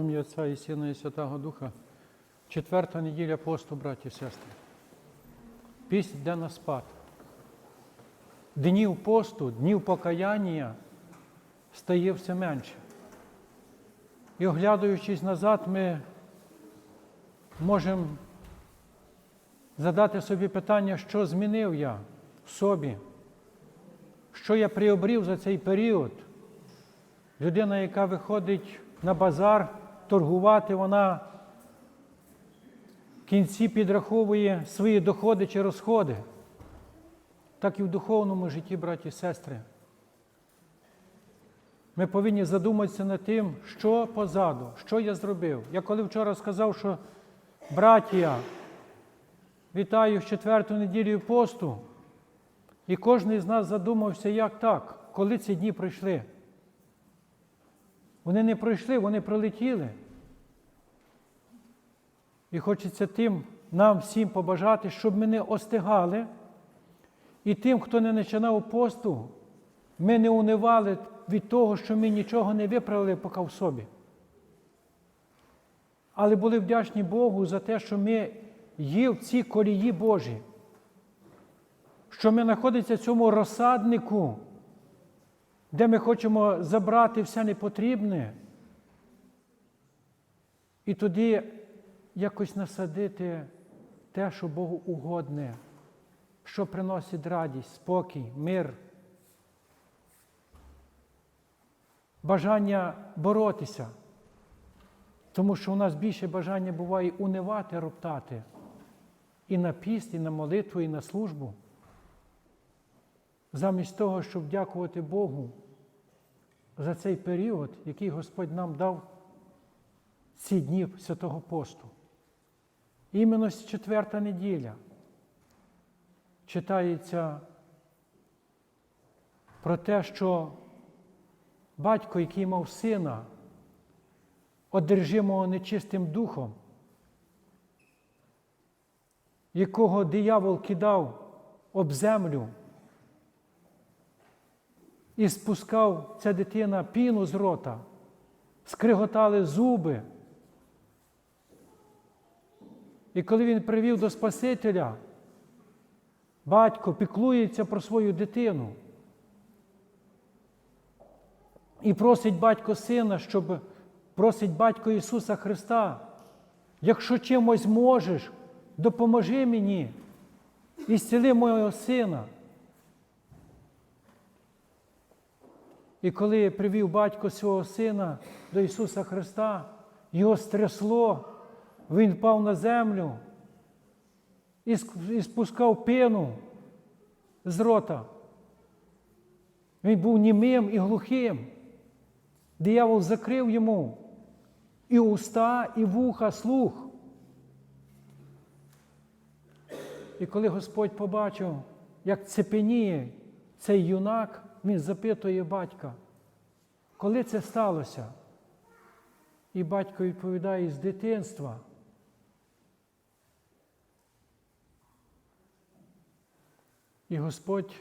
Ім'я Отця і Сина і Святого Духа. Четверта неділя посту, браті і сестри. Піснь йде на спад. Днів посту, днів покаяння стає все менше. І оглядаючись назад, ми можемо задати собі питання, що змінив я в собі, що я приобрів за цей період. Людина, яка виходить на базар торгувати, вона в кінці підраховує свої доходи чи розходи. Так і в духовному житті, браті і сестри. Ми повинні задуматися над тим, що позаду, що я зробив. Я коли вчора сказав, що братія, вітаю з четверту неділю посту, і кожен із нас задумався, як так, коли ці дні пройшли. Вони не пройшли, вони пролетіли. І хочеться тим нам всім побажати, щоб ми не остигали. І тим, хто не починав посту, ми не унивали від того, що ми нічого не виправили поки в собі. Але були вдячні Богу за те, що ми є в цій колії Божій, що ми знаходимося в цьому розсаднику, де ми хочемо забрати все непотрібне, і тоді якось насадити те, що Богу угодне, що приносить радість, спокій, мир, бажання боротися. Тому що у нас більше бажання буває унивати, роптати і на піст, і на молитву, і на службу замість того, щоб дякувати Богу за цей період, який Господь нам дав ці дні святого посту. Іменно з четверта неділя читається про те, що батько, який мав сина, одержимого нечистим духом, якого диявол кидав об землю, і спускав ця дитина піну з рота, скриготали зуби. І коли він привів до Спасителя, батько піклується про свою дитину. І просить батько сина, щоб просить батько Ісуса Христа, якщо чимось можеш, допоможи мені і зціли мого сина. І коли привів батько свого сина до Ісуса Христа, його стрясло, він впав на землю і спускав пену з рота. Він був німим і глухим. Диявол закрив йому і уста, і вуха, слух. І коли Господь побачив, як цепеніє цей юнак, він запитує батька, коли це сталося? І батько відповідає з дитинства. І Господь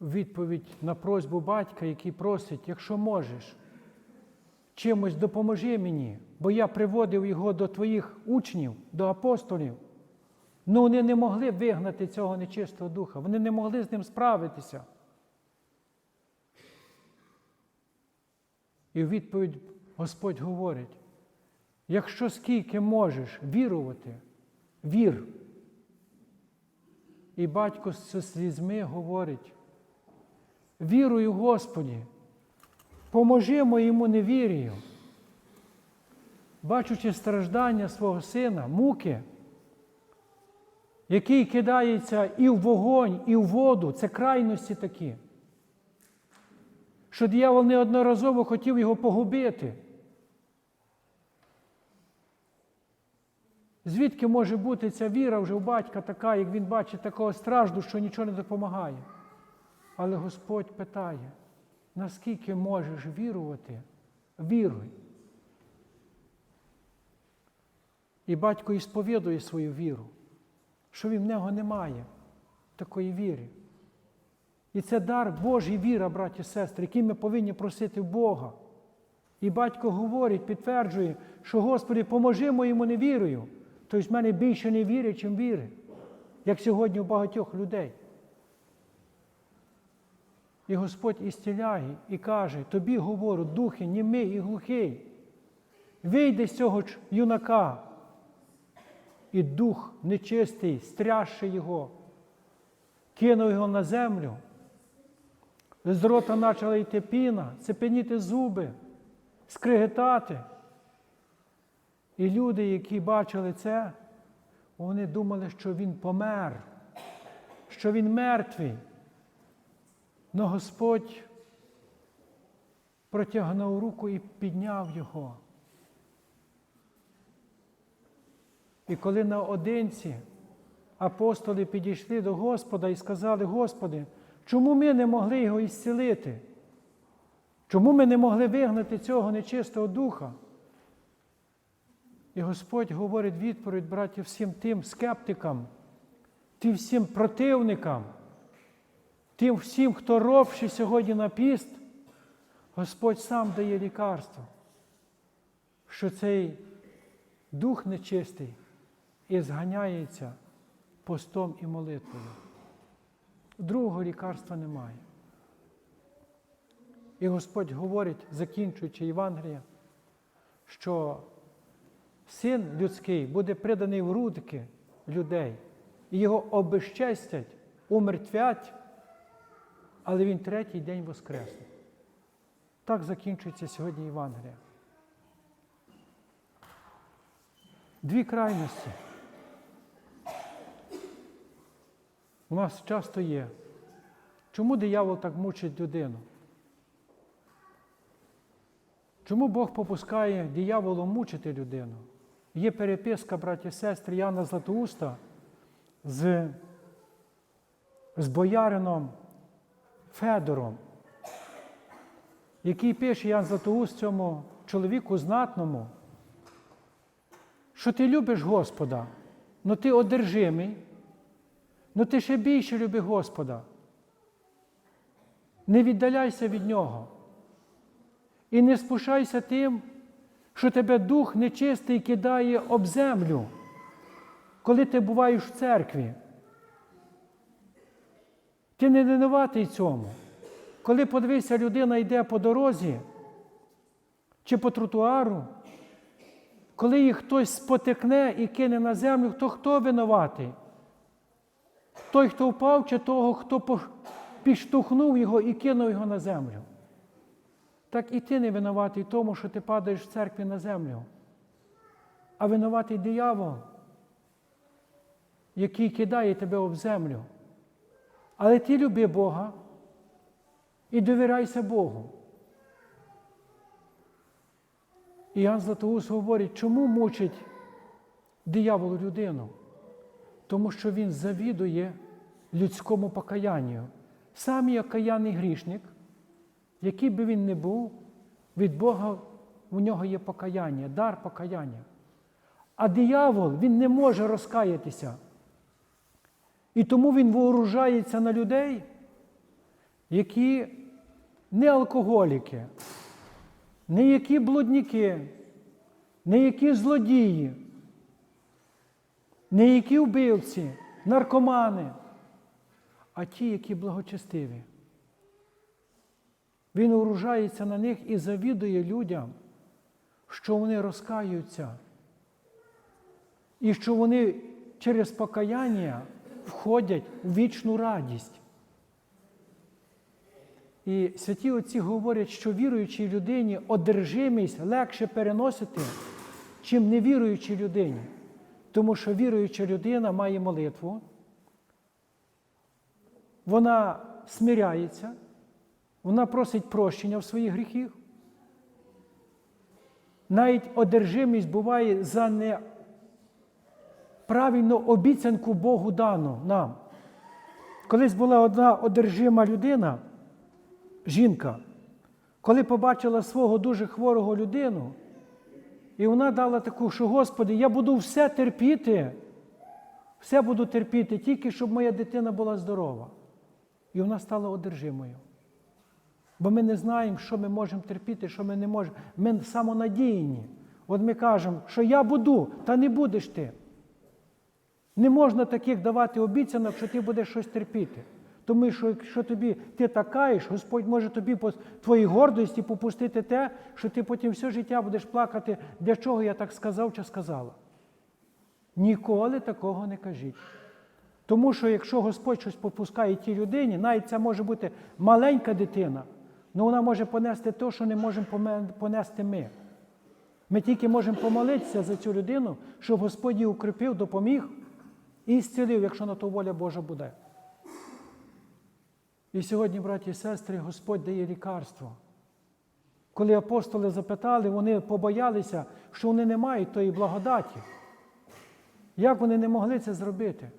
відповідь на просьбу батька, який просить, якщо можеш, чимось допоможи мені, бо я приводив його до твоїх учнів, до апостолів. Ну вони не могли вигнати цього нечистого духа, вони не могли з ним справитися. І в відповідь Господь говорить: якщо скільки можеш вірувати, вір. І батько з слізьми говорить: вірую, Господі, поможи моєму невірію, бачучи страждання свого сина, муки, який кидається і в вогонь, і в воду, це крайності такі що диявол неодноразово хотів його погубити. Звідки може бути ця віра вже у батька така, як він бачить такого стражду, що нічого не допомагає? Але Господь питає, наскільки можеш вірувати? Віруй. І батько ісповідує свою віру, що в нього немає такої віри. І це дар Божий віра, браті і сестри, який ми повинні просити Бога. І батько говорить, підтверджує, що Господи, поможи моєму невірою. Тобто в мене більше не віри, чим віри, як сьогодні у багатьох людей. І Господь істіляє і каже, тобі говорю, духи, німий і глухий, вийди з цього юнака. І дух нечистий, стрясши його, кинув його на землю. З рота почала йти піна, цепеніти зуби, скригетати. І люди, які бачили це, вони думали, що він помер, що він мертвий. Но Господь протягнув руку і підняв його. І коли наодинці апостоли підійшли до Господа і сказали, Господи, чому ми не могли його ісцілити? Чому ми не могли вигнати цього нечистого духа? І Господь говорить відповідь, браті, всім тим скептикам, тим всім противникам, тим всім, хто робши сьогодні на піст, Господь сам дає лікарство, що цей дух нечистий і зганяється постом і молитвою. Другого лікарства немає. І Господь говорить, закінчуючи Євангелія, що син людський буде приданий в руки людей, і його обезчестять, умертвять, але він третій день воскресне. Так закінчується сьогодні Євангелія. Дві крайності. У нас часто є. Чому диявол так мучить людину? Чому Бог попускає дияволу мучити людину? Є переписка, браті і сестри, Яна Златоуста з, з боярином Федором, який пише Ян Златоуст цьому чоловіку знатному, що ти любиш Господа, але ти одержимий, але ти ще більше люби Господа. Не віддаляйся від Нього. І не спушайся тим, що тебе дух нечистий кидає об землю, коли ти буваєш в церкві. Ти не винуватий цьому. Коли подивися, людина йде по дорозі чи по тротуару, коли їх хтось спотикне і кине на землю, то хто винуватий? Той, хто впав, чи того, хто підштовхнув його і кинув його на землю. Так і ти не винуватий тому, що ти падаєш в церкві на землю. А винуватий диявол, який кидає тебе об землю. Але ти люби Бога і довіряйся Богу. І Іоанн Златоуст говорить, чому мучить диявол людину? Тому що він завідує людському покаянню. Сам є окаянний грішник, який би він не був, від Бога у нього є покаяння, дар покаяння. А диявол він не може розкаятися. І тому він вооружається на людей, які не алкоголіки, не які блудники, не які злодії, не які вбивці, наркомани, а ті, які благочестиві. Він оружається на них і завідує людям, що вони розкаються, і що вони через покаяння входять в вічну радість. І святі отці говорять, що віруючій людині одержимість легше переносити, чим невіруючій людині. Тому що віруюча людина має молитву, вона смиряється, вона просить прощення в своїх гріхах. Навіть одержимість буває за неправильну обіцянку Богу дану нам. Колись була одна одержима людина, жінка, коли побачила свого дуже хворого людину, і вона дала таку, що Господи, я буду все терпіти, все буду терпіти, тільки щоб моя дитина була здорова. І вона стала одержимою. Бо ми не знаємо, що ми можемо терпіти, що ми не можемо. Ми самонадіяні. От ми кажемо, що я буду, та не будеш ти. Не можна таких давати обіцянок, що ти будеш щось терпіти. Тому що якщо тобі ти такаєш, Господь може тобі по твоїй гордості попустити те, що ти потім все життя будеш плакати, для чого я так сказав чи сказала. Ніколи такого не кажіть. Тому що якщо Господь щось попускає тій людині, навіть це може бути маленька дитина, але вона може понести те, що не можемо понести ми. Ми тільки можемо помолитися за цю людину, щоб Господь її укріпив, допоміг і зцілив, якщо на то воля Божа буде. І сьогодні, браті і сестри, Господь дає лікарство. Коли апостоли запитали, вони побоялися, що вони не мають тої благодаті. Як вони не могли це зробити?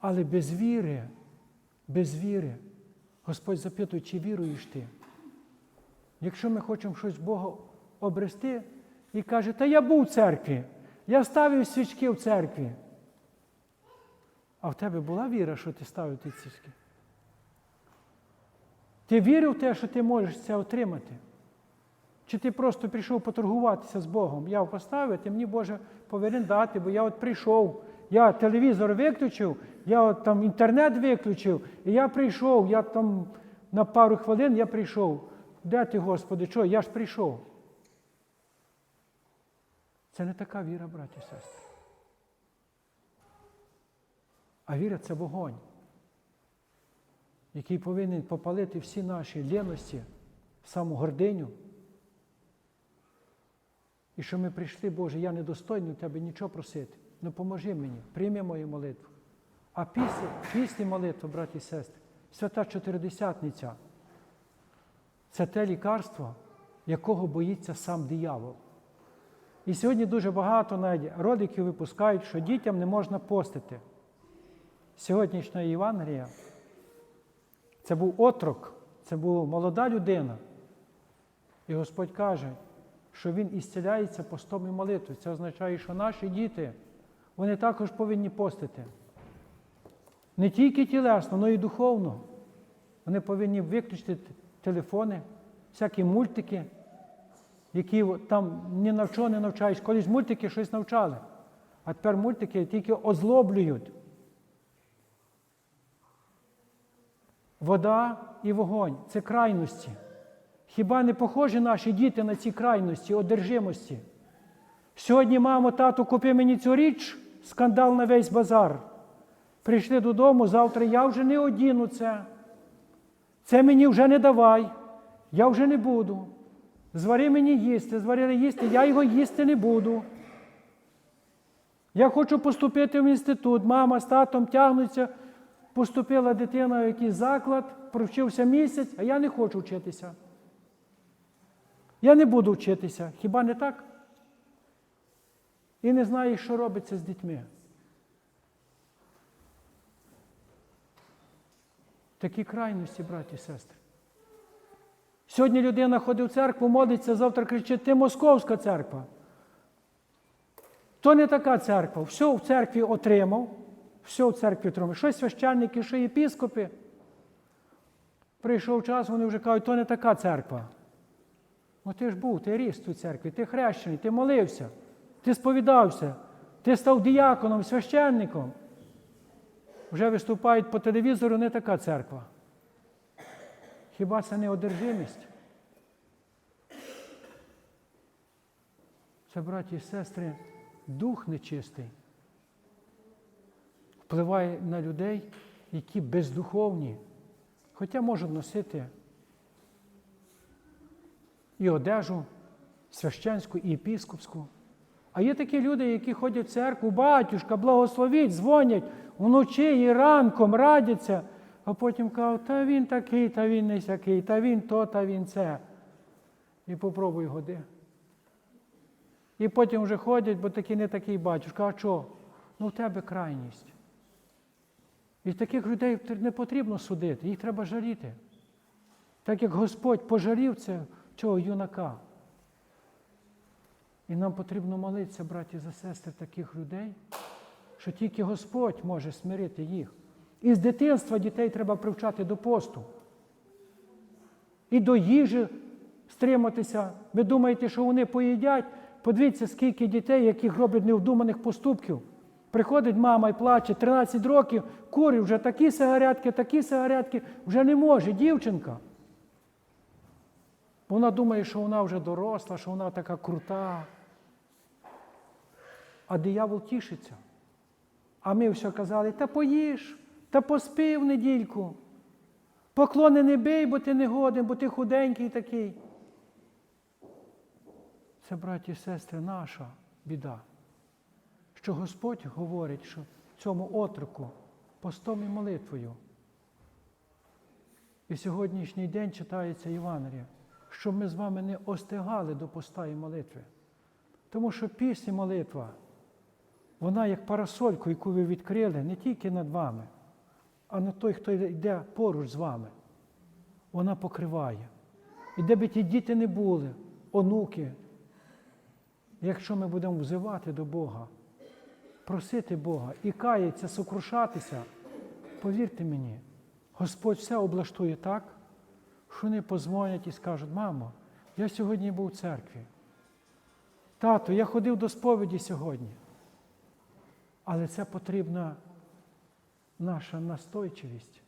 Але без віри, без віри, Господь запитує, чи віруєш ти? Якщо ми хочемо щось Бога обрести, і каже, та я був в церкві, я ставив свічки в церкві. А в тебе була віра, що ти ставив ті свічки? Ти вірив в те, що ти можеш це отримати? Чи ти просто прийшов поторгуватися з Богом? Я поставив, ти мені Боже повинен дати, бо я от прийшов, я телевізор виключив, я от там інтернет виключив, і я прийшов, я там на пару хвилин я прийшов. Де ти, Господи, що? Я ж прийшов. Це не така віра, браті і сестри. А віра це вогонь, який повинен попалити всі наші лєності, саму гординю. І що ми прийшли, Боже, я недостойний у Тебе нічого просити. Ну поможи мені, прийми мою молитву. А після, після молитви, браті і сестри, свята чотиридесятниця це те лікарство, якого боїться сам диявол. І сьогодні дуже багато навіть роликів випускають, що дітям не можна постити. Сьогоднішня Євангелія це був отрок, це була молода людина. І Господь каже, що Він ісціляється постом і молитвою. Це означає, що наші діти, вони також повинні постити. Не тільки тілесно, але й духовно. Вони повинні виключити телефони, всякі мультики, які там ні на чого не навчають. Колись мультики щось навчали, а тепер мультики тільки озлоблюють. Вода і вогонь це крайності. Хіба не похожі наші діти на ці крайності, одержимості? Сьогодні, мамо, тату, купи мені цю річ, скандал на весь базар. Прийшли додому, завтра я вже не одіну це. Це мені вже не давай, я вже не буду. Звари мені їсти, зварили їсти, я його їсти не буду. Я хочу поступити в інститут. Мама з татом тягнуться, поступила дитина в якийсь заклад, провчився місяць, а я не хочу вчитися. Я не буду вчитися. Хіба не так? І не знаю, що робиться з дітьми. Такі крайності, браті і сестри. Сьогодні людина ходить в церкву, молиться, завтра кричить, ти московська церква. То не така церква. Все в церкві отримав, все в церкві отримав. Що священники, що єпіскопи. Прийшов час, вони вже кажуть, то не така церква. Ну ти ж був, ти ріс в цій церкві, ти хрещений, ти молився, ти сповідався, ти став діяконом, священником. Вже виступають по телевізору не така церква. Хіба це не одержимість? Це, браті і сестри, дух нечистий. Впливає на людей, які бездуховні, хоча можуть носити і одежу священську, і епіскопську. А є такі люди, які ходять в церкву, батюшка, благословіть, дзвонять вночі і ранком радяться, а потім кажуть, та він такий, та він не сякий, та він то, та він це. І попробуй годи. І потім вже ходять, бо такий не такий батюшка. А що? Ну в тебе крайність. І таких людей не потрібно судити, їх треба жаліти. Так як Господь пожалів цього юнака. І нам потрібно молитися, браті за сестри, таких людей, що тільки Господь може смирити їх. І з дитинства дітей треба привчати до посту. і до їжі стриматися. Ви думаєте, що вони поїдять? Подивіться, скільки дітей, яких роблять невдуманих поступків. Приходить мама і плаче 13 років, курить вже такі сигаретки, такі сигаретки, вже не може, дівчинка. Вона думає, що вона вже доросла, що вона така крута. А диявол тішиться. А ми все казали, та поїж, та поспи в недільку. Поклони не бий, бо ти не годен, бо ти худенький такий. Це, браті і сестри, наша біда. Що Господь говорить, що цьому отроку постом і молитвою. І сьогоднішній день читається Євангелія, щоб ми з вами не остигали до поста і молитви. Тому що пісня молитва, вона як парасольку, яку ви відкрили не тільки над вами, а на той, хто йде поруч з вами. Вона покриває. І де би ті діти не були, онуки, якщо ми будемо взивати до Бога, просити Бога і каятися, сокрушатися, повірте мені, Господь все облаштує так, що вони позвонять і скажуть, мамо, я сьогодні був у церкві. Тато, я ходив до сповіді сьогодні. Але це потрібна наша настойчивість,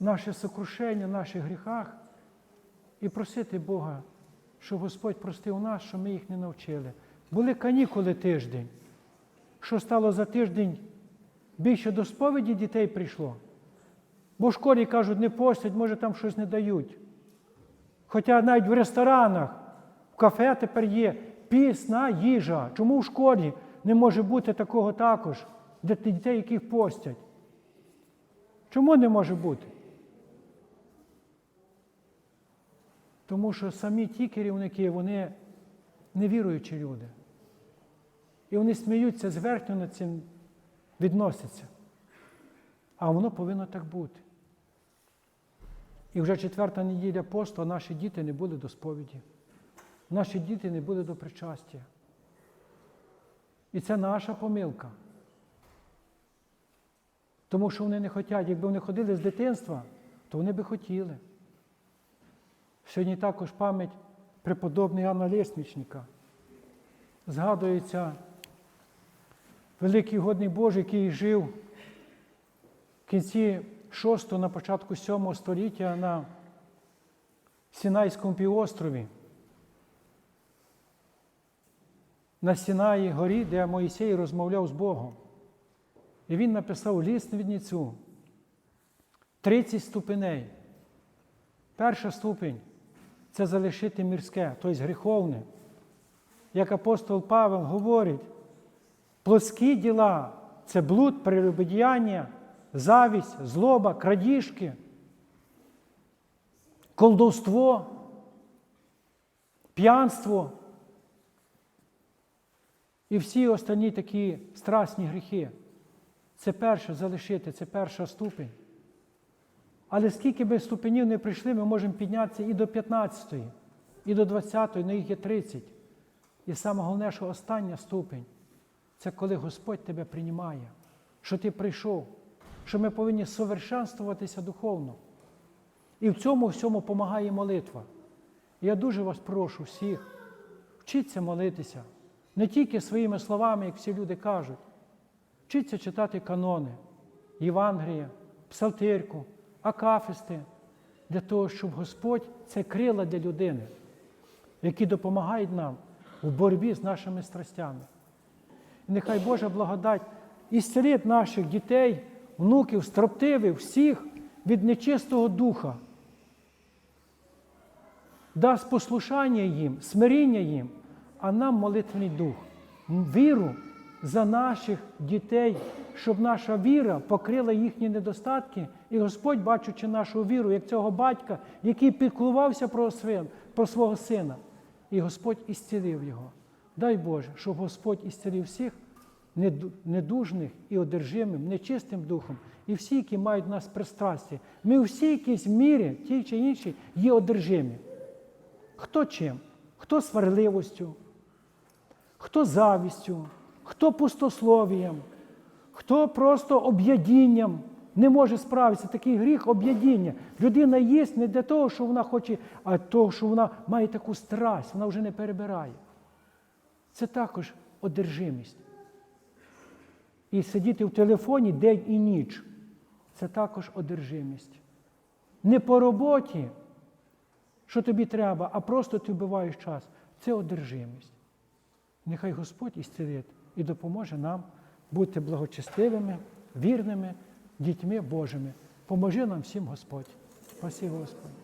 наше сокрушення в наших гріхах і просити Бога, щоб Господь простив нас, що ми їх не навчили. Були канікули тиждень. Що стало за тиждень? Більше до сповіді дітей прийшло. Бо в школі кажуть, не постять, може там щось не дають. Хоча навіть в ресторанах, в кафе тепер є пісна їжа. Чому в школі не може бути такого також для дітей, яких постять? Чому не може бути? Тому що самі ті керівники, вони невіруючі люди. І вони сміються зверхньо над цим відносяться. А воно повинно так бути. І вже четверта неділя посту, наші діти не були до сповіді. Наші діти не були до причастя. І це наша помилка. Тому що вони не хочуть, якби вони ходили з дитинства, то вони би хотіли. Сьогодні також пам'ять преподобного Іоанна Лєсмічника. Згадується великий годний Божий, який жив в кінці 6 на початку 7 століття на Сінайському півострові. На Сінаї горі, де Моїсей розмовляв з Богом. І він написав лісновідницю 30 ступеней. Перша ступень це залишити мірське, тобто гріховне. Як апостол Павел говорить, плотські діла це блуд, прелюбодіяння, завість, злоба, крадіжки, колдовство, п'янство і всі останні такі страсні гріхи. Це перше залишити, це перша ступень. Але скільки би ступенів не прийшли, ми можемо піднятися і до 15-ї, і до 20-ї, на їх є 30. І саме головне, що остання ступень це коли Господь тебе приймає, що ти прийшов, що ми повинні совершенствуватися духовно. І в цьому всьому допомагає молитва. Я дуже вас прошу всіх, вчіться молитися, не тільки своїми словами, як всі люди кажуть. Вчіться читати канони, Євангелія, Псалтирку, Акафисти, для того, щоб Господь це крила для людини, які допомагають нам у боротьбі з нашими страстями. І нехай Божа благодать ісцелить наших дітей, внуків, строптивих, всіх від нечистого духа. Дасть послушання їм, смиріння їм, а нам молитвений дух, віру за наших дітей, щоб наша віра покрила їхні недостатки, і Господь, бачучи нашу віру, як цього батька, який піклувався про, свин, про свого сина, і Господь ісцілив його. Дай Боже, щоб Господь ісцілив всіх недужних і одержимим, нечистим духом, і всі, які мають в нас пристрасті. Ми у всій якійсь мірі, тій чи іншій, є одержимі. Хто чим? Хто сварливостю, хто завістю, хто пустословієм, хто просто об'ядінням, Не може справитися такий гріх об'єднання. Людина їсть не для того, що вона хоче, а того, що вона має таку страсть, вона вже не перебирає. Це також одержимість. І сидіти в телефоні день і ніч це також одержимість. Не по роботі, що тобі треба, а просто ти вбиваєш час. Це одержимість. Нехай Господь істерить і допоможе нам бути благочестивими, вірними дітьми Божими. Поможи нам всім Господь. Спасі Господь.